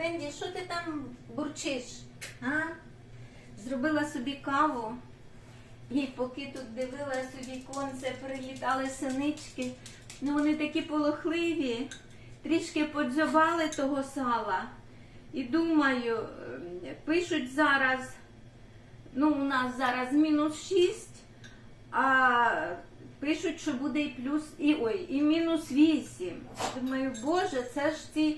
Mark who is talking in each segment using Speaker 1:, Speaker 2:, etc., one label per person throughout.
Speaker 1: Фенді, що ти там бурчиш? А? Зробила собі каву. І поки тут дивилась у віконце, прилітали синички. Ну вони такі полохливі, трішки подзьобали того сала. І думаю, е, пишуть зараз, ну у нас зараз мінус 6, а пишуть, що буде і плюс, і ой, і мінус 8. Думаю, боже, це ж ці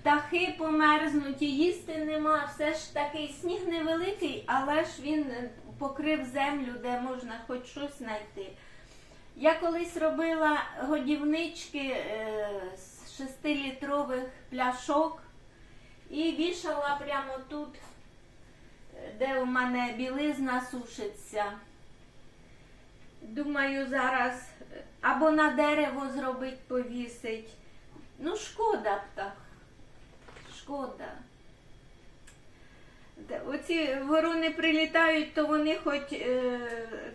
Speaker 1: птахи померзнуть, їсти нема. Все ж такий сніг невеликий, але ж він е, покрив землю, де можна хоч щось знайти. Я колись робила годівнички е, з 6-літрових пляшок і вішала прямо тут, е, де у мене білизна сушиться. Думаю, зараз або на дерево зробить, повісить. Ну, шкода птах. Шкода. Оці ворони прилітають, то вони хоч, е,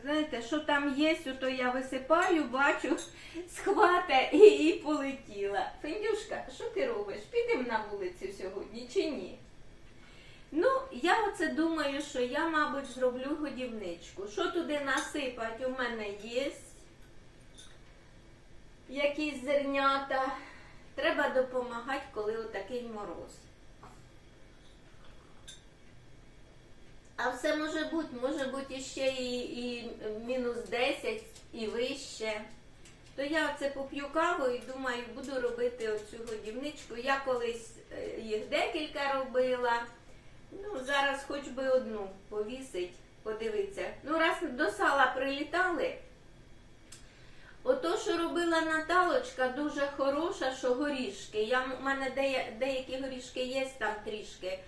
Speaker 1: знаєте, що там є, то я висипаю, бачу, схвата і, і полетіла. Фендюшка, що ти робиш? Підемо на вулицю сьогодні чи ні? Ну, я оце думаю, що я, мабуть, зроблю годівничку. Що туди насипати? У мене є якісь зернята. Треба допомагати, коли отакий мороз. А все може бути, може бути ще і, і мінус 10, і вище. То я оце поп'ю каву і думаю, буду робити оцю годівничку. Я колись е, їх декілька робила. Ну, зараз хоч би одну повісить, подивиться. Ну, раз до сала прилітали. Ото, що робила Наталочка, дуже хороша, що горішки. Я, у мене дея- деякі горішки є там трішки.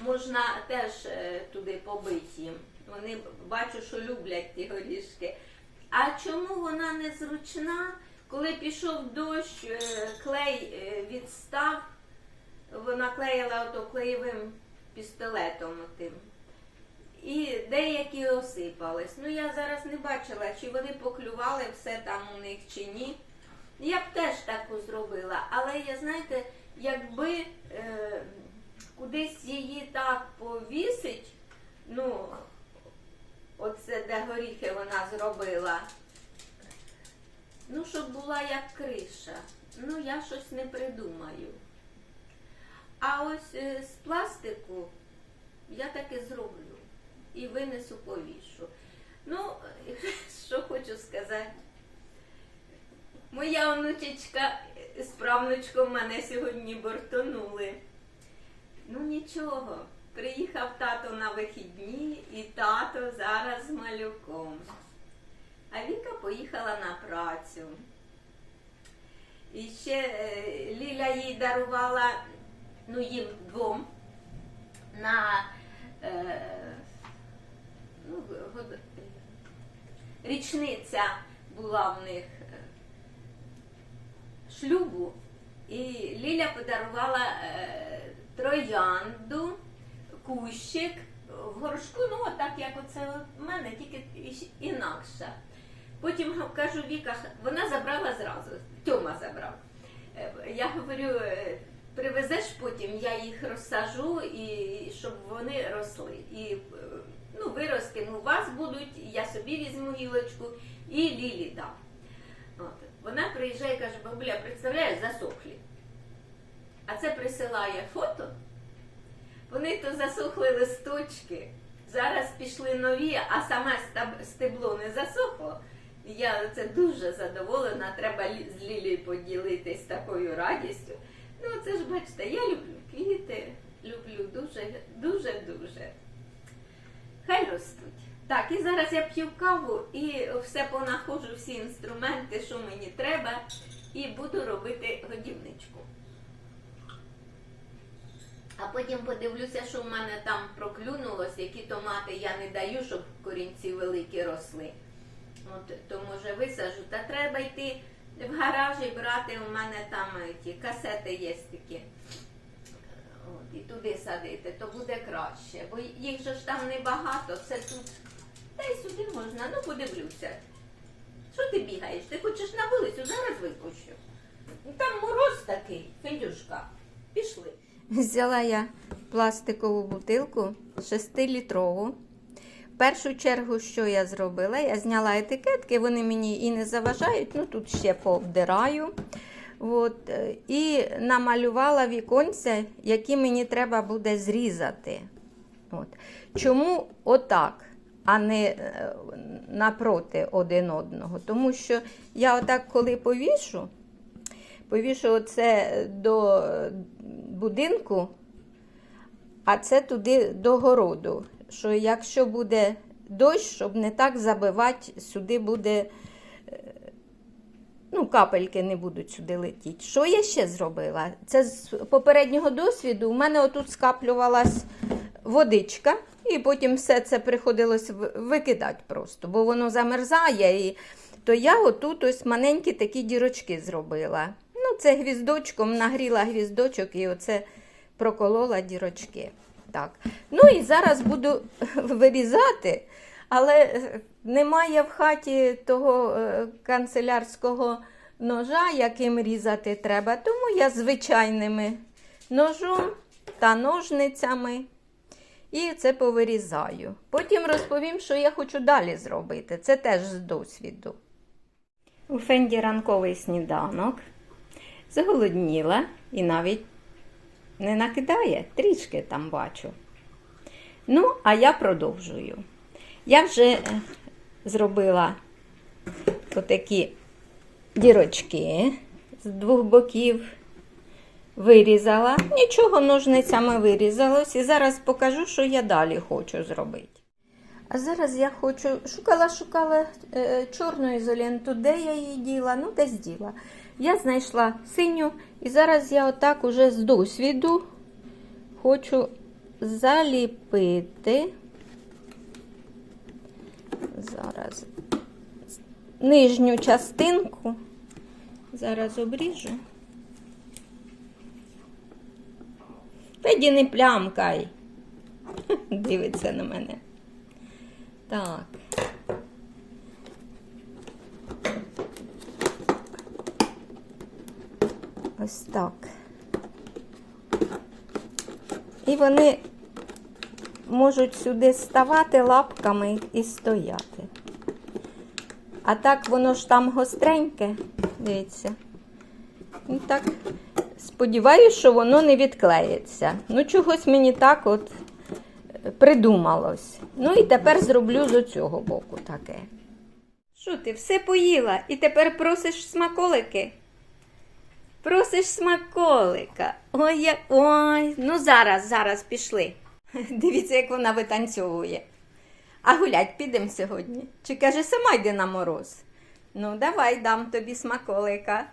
Speaker 1: Можна теж е, туди побити їм. Вони бачу, що люблять ті горішки. А чому вона не зручна? Коли пішов дощ, е, клей е, відстав, вона клеїла ото клеєвим пістолетом отим. І деякі осипались. Ну я зараз не бачила, чи вони поклювали все там у них чи ні. Я б теж таку зробила, але я знаєте, якби е, кудись її так повісить, ну, оце де горіхи вона зробила. Ну, щоб була як криша. Ну, я щось не придумаю. А ось е, з пластику я таки зроблю і винесу повішу. Ну, що хочу сказати. Моя онучечка з правнучком мене сьогодні бортонули. Ну нічого, приїхав тато на вихідні, і тато зараз з малюком. А Віка поїхала на працю. І ще е, Ліля їй дарувала, ну їм двом, на е, річниця була в них е, шлюбу. І Ліля подарувала е, троянду, кущик в горшку, ну отак, як оце у мене, тільки інакша. Потім кажу, Віка, вона забрала зразу, Тьома забрав. Е, Я говорю, привезеш потім, я їх розсажу, і щоб вони росли. І ну, виростки ну, у вас будуть, я собі візьму гілочку і Лілі дам. От. Вона приїжджає і каже, бабуля, представляєш, засохлі. А це присилає фото. Вони то засохли листочки, зараз пішли нові, а саме стебло не засохло. Я це дуже задоволена, треба з Лілією поділитись такою радістю. Ну, це ж бачите, я люблю квіти, люблю дуже, дуже, дуже. Хай ростуть. Так, і зараз я п'ю каву і все понаходжу, всі інструменти, що мені треба, і буду робити годівничку. А потім подивлюся, що в мене там проклюнулось, які томати я не даю, щоб корінці великі росли. От, то може висажу. Та треба йти в гараж і брати. У мене там е, ті касети є такі. От, і туди садити, то буде краще. Бо їх же ж там небагато, це тут. Можна, ну подивлюся. Що ти бігаєш? Ти хочеш на вулицю, зараз випущу. Ну, Там мороз такий, Федюшка. Пішли. Взяла я пластикову бутилку 6-літрову. В першу чергу, що я зробила? Я зняла етикетки, вони мені і не заважають, ну тут ще повдираю. От, е, і намалювала віконця, які мені треба буде зрізати. От. Чому отак, а не е, напроти один одного? Тому що я отак, коли повішу, повішу оце до будинку, а це туди до городу. Що якщо буде дощ, щоб не так забивати, сюди буде, е, ну, капельки не будуть сюди летіти. Що я ще зробила? Це з попереднього досвіду. У мене отут скаплювалась водичка, і потім все це приходилось викидати просто, бо воно замерзає. І... То я отут ось маленькі такі дірочки зробила. Ну, це гвіздочком нагріла гвіздочок і оце проколола дірочки. Так. Ну і зараз буду вирізати, але е, немає в хаті того е, канцелярського ножа, яким різати треба, тому я звичайними ножом та ножницями і це повирізаю. Потім розповім, що я хочу далі зробити. Це теж з досвіду. У Фенді ранковий сніданок. Заголодніла і навіть не накидає, трішки там бачу. Ну, а я продовжую. Я вже зробила отакі дірочки з двох боків. Вирізала, нічого ножницями вирізалось. І зараз покажу, що я далі хочу зробити. А зараз я хочу, шукала, шукала е, чорну ізоленту, де я її діла, ну десь діла. Я знайшла синю, і зараз я отак уже з досвіду хочу заліпити. Зараз нижню частинку. Зараз обріжу. Феді не плямкай. Дивиться на мене. Так. Ось так. І вони можуть сюди ставати лапками і стояти. А так воно ж там гостреньке, дивіться. І так, сподіваюся, що воно не відклеїться. Ну, чогось мені так от е, придумалось. Ну і тепер зроблю з цього боку таке. Що ти все поїла і тепер просиш смаколики? Просиш смаколика. Ой, як... Ой, ну зараз, зараз пішли. Дивіться, як вона витанцьовує. А гулять підемо сьогодні. Чи каже, сама йди на мороз? Ну, давай дам тобі смаколика.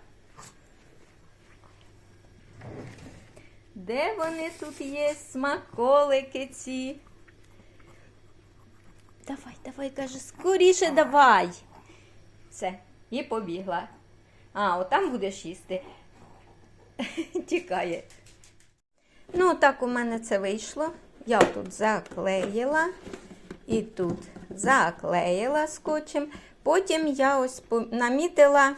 Speaker 1: Де вони тут є, смаколики ці? Давай, давай, каже, скоріше давай. Все, і побігла. А, отам будеш їсти. Тікає. Ну, так у мене це вийшло. Я тут заклеїла і тут заклеїла скотчем. Потім я ось намітила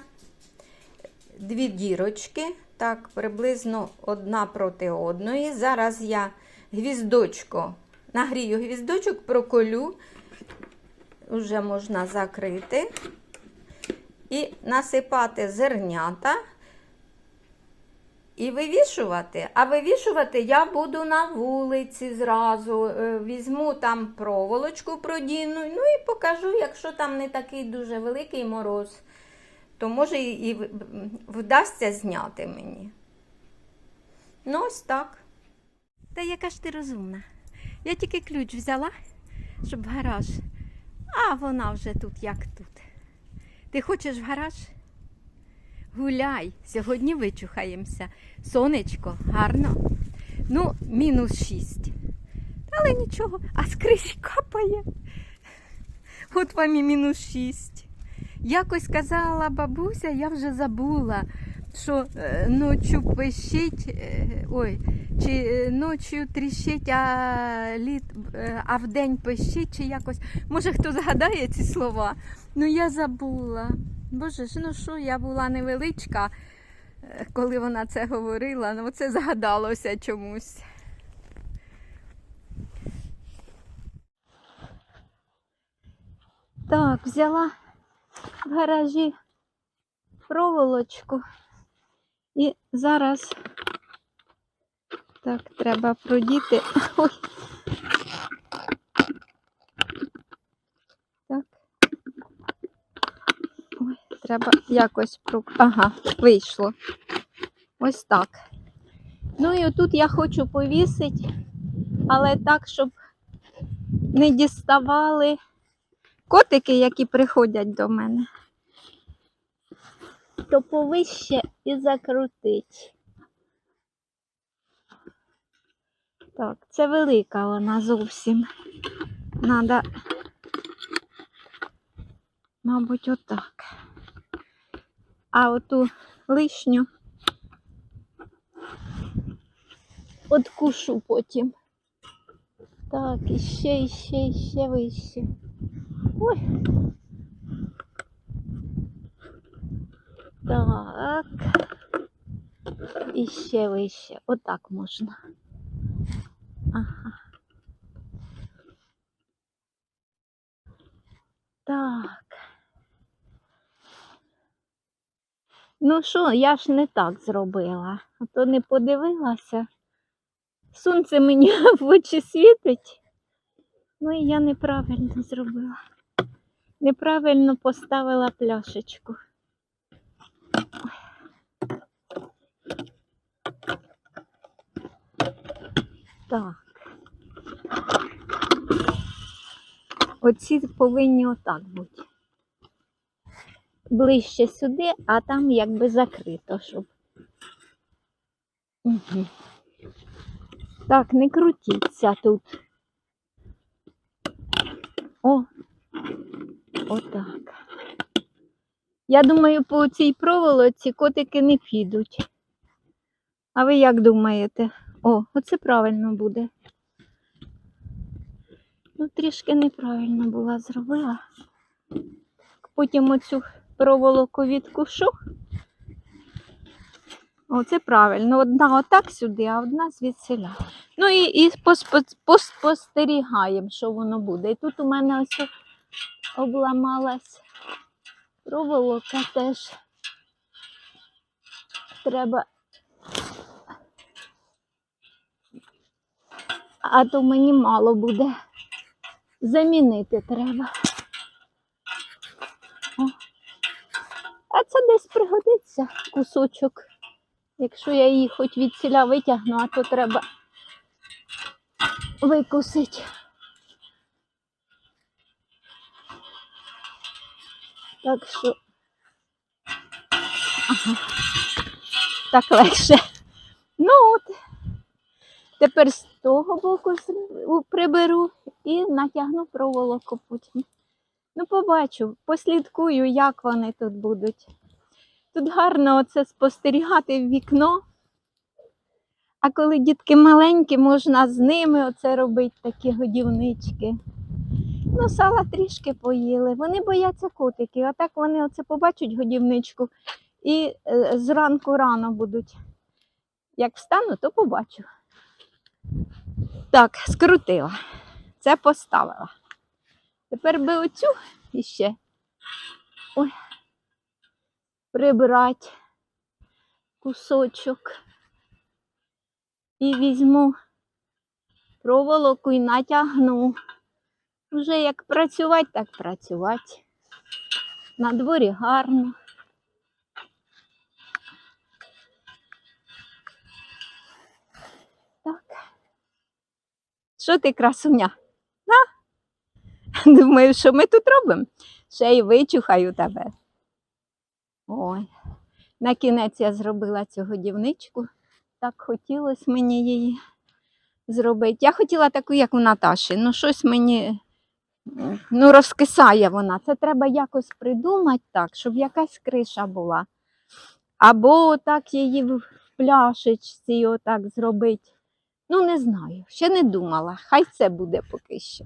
Speaker 1: дві дірочки, так, приблизно одна проти одної. Зараз я гвіздочко, нагрію гвіздочок, проколю, вже можна закрити. І насипати зернята і вивішувати. А вивішувати я буду на вулиці зразу. Е, Візьму там проволочку продіну, ну і покажу, якщо там не такий дуже великий мороз, то може і, вдасться зняти мені. Ну, ось так. Та яка ж ти розумна. Я тільки ключ взяла, щоб в гараж. А вона вже тут як тут. Ти хочеш в гараж? Гуляй, сьогодні вичухаємося. Сонечко, гарно. Ну, мінус шість. Але нічого, а скрізь капає. От вам і мінус шість. Якось казала бабуся, я вже забула, що е, ночі пищить, е, ой, чи е, ночі тріщить, а, літ, а вдень пищить, чи якось. Може, хто згадає ці слова? Ну, я забула. Боже ж, ну що, я була невеличка,
Speaker 2: коли вона це говорила, ну це згадалося чомусь. Так, взяла в гаражі проволочку і зараз так треба продіти. Ой. Так. Ой, треба якось про. Ага, вийшло. Ось так. Ну і отут я хочу повісити, але так, щоб не діставали котики, які приходять до мене. То повище і закрутить. Так, це велика вона зовсім. Надо, мабуть, отак. А оту лишню откушу потім. Так, іще, іще, іще вище. Ой. Так. І ще вище. Отак можна. Ага. Так. Ну що, я ж не так зробила, а то не подивилася. Сонце мені в очі світить. Ну і я неправильно зробила. Неправильно поставила пляшечку. Так. Оці повинні отак бути. Ближче сюди, а там якби закрито, щоб. Угу. Так, не крутіться тут. О, отак. Я думаю, по цій проволоці котики не підуть. А ви як думаєте? О, оце правильно буде. Ну, трішки неправильно була зробила. Потім оцю проволоку відкушу. Оце правильно. Одна отак сюди, а одна звідсіля. Ну і, і поспостерігаємо, що воно буде. І тут у мене ось обламалась проволока теж. Треба. А то мені мало буде. Замінити треба. О. А це десь пригодиться кусочок. Якщо я її хоч від ціля витягну, а то треба викусити. Так що ага. так легше. Ну от. Тепер з того боку приберу і натягну проволоку потім. Ну, побачу, послідкую, як вони тут будуть. Тут гарно оце спостерігати в вікно. А коли дітки маленькі, можна з ними оце робити такі годівнички. Ну, сала трішки поїли. Вони бояться котиків, а так вони оце побачать годівничку і е, зранку рано будуть. Як встану, то побачу. Так, скрутила. Це поставила. Тепер би оцю іще. Ой. Прибрати кусочок. І візьму проволоку і натягну. Вже як працювати, так працювати. На дворі гарно. Так. Що ти, красуня? На? Думаю, що ми тут робимо? Ще й вичухаю тебе. Ой. На кінець я зробила цю годівничку. Так хотілося мені її зробити. Я хотіла таку, як у Наташі. Ну, щось мені ну, розкисає вона. Це треба якось придумати так, щоб якась криша була. Або так її в пляшечці отак зробити. Ну, не знаю, ще не думала. Хай це буде поки що.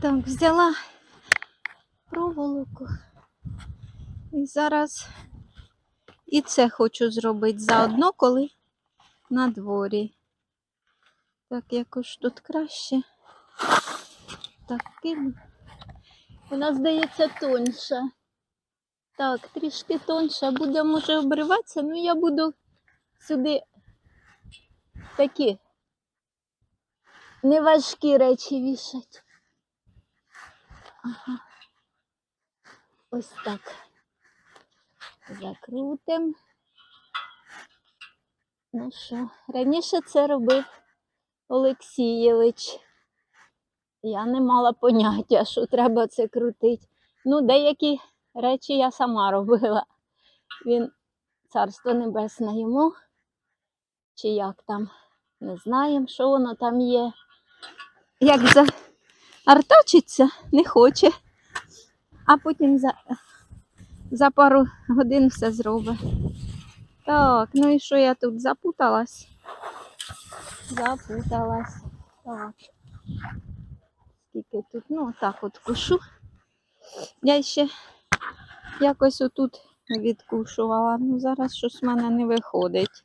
Speaker 2: Так, взяла проволоку. І зараз і це хочу зробити заодно, коли на дворі. Так, якось тут краще. Так, кину. Вона, здається, тоньша. Так, трішки тоньша. Буде, може, обриватися, ну я буду сюди такі неважкі речі вішати. Ага. Ось так. Закрутим. Ну що, раніше це робив Олексійович. Я не мала поняття, що треба це крутити. Ну, деякі речі я сама робила. Він, царство небесне йому, чи як там, не знаємо, що воно там є. Як за... артачиться, не хоче, а потім за, за пару годин все зробить. Так, ну і що я тут запуталась? Запуталась. Так. Скільки тут, ну так от кушу. Я ще якось отут відкушувала. Ну зараз щось в мене не виходить.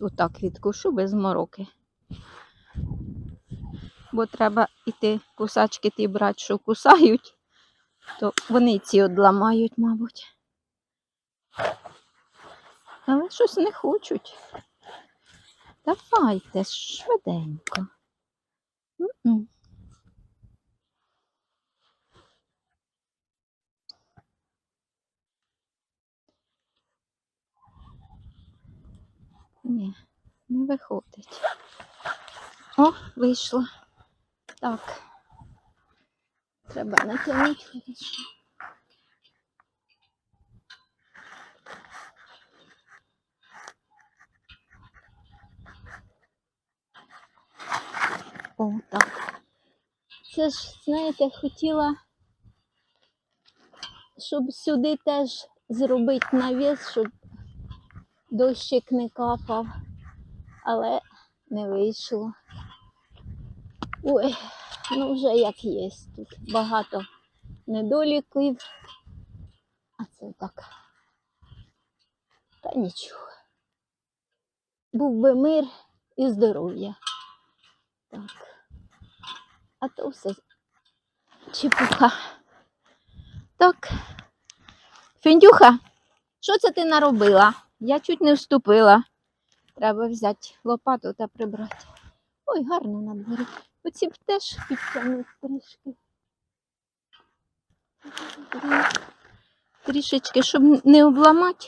Speaker 2: Отак відкушу без мороки. Бо треба іти кусачки ті брати, що кусають, то вони ці одламають, мабуть. Але щось не хочуть. Давайте швиденько. М-м. Ні, не виходить. О, вийшло. Так. Треба натягнути. О, так. Це ж, знаєте, хотіла, щоб сюди теж зробити навіс, щоб дощик не капав, але не вийшло. Ой, ну вже як є тут. Багато недоліків. А це так. Та нічого. Був би мир і здоров'я. Так. А то все чепуха. Так. Фіндюха, що це ти наробила? Я чуть не вступила. Треба взяти лопату та прибрати. Ой, гарно на дворі. Оці б теж підтягнуть трішки. Трішечки, щоб не обламати.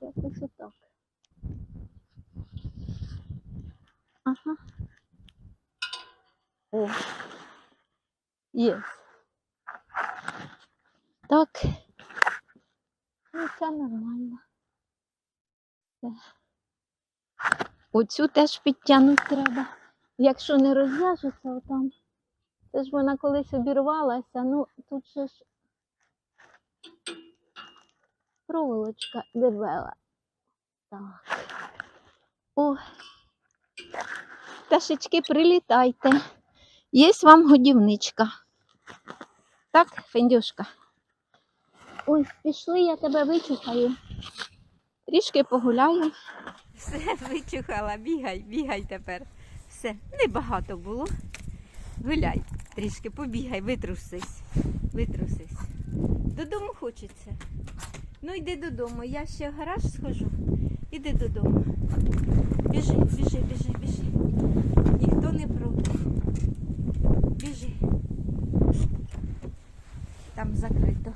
Speaker 2: Якось отак. Ага. О. Є. Так. Ну, це нормально. Все. Оцю теж підтягнути треба. Якщо не розв'яжеться отам. Це ж вона колись обірвалася, ну тут же ж проволочка дебела. Так. О, пташечки, прилітайте. Є вам годівничка. Так, Фендюшка? Ой, пішли, я тебе вичухаю. Трішки погуляю.
Speaker 1: Все, вичухала, бігай, бігай тепер. Все, небагато було. Гуляй, трішки побігай, витрусись, витрусись. Додому хочеться. Ну йди додому. Я ще в гараж схожу, іди додому. Біжи, біжи, біжи, біжи. Ніхто не проти. Біжи. Там закрито.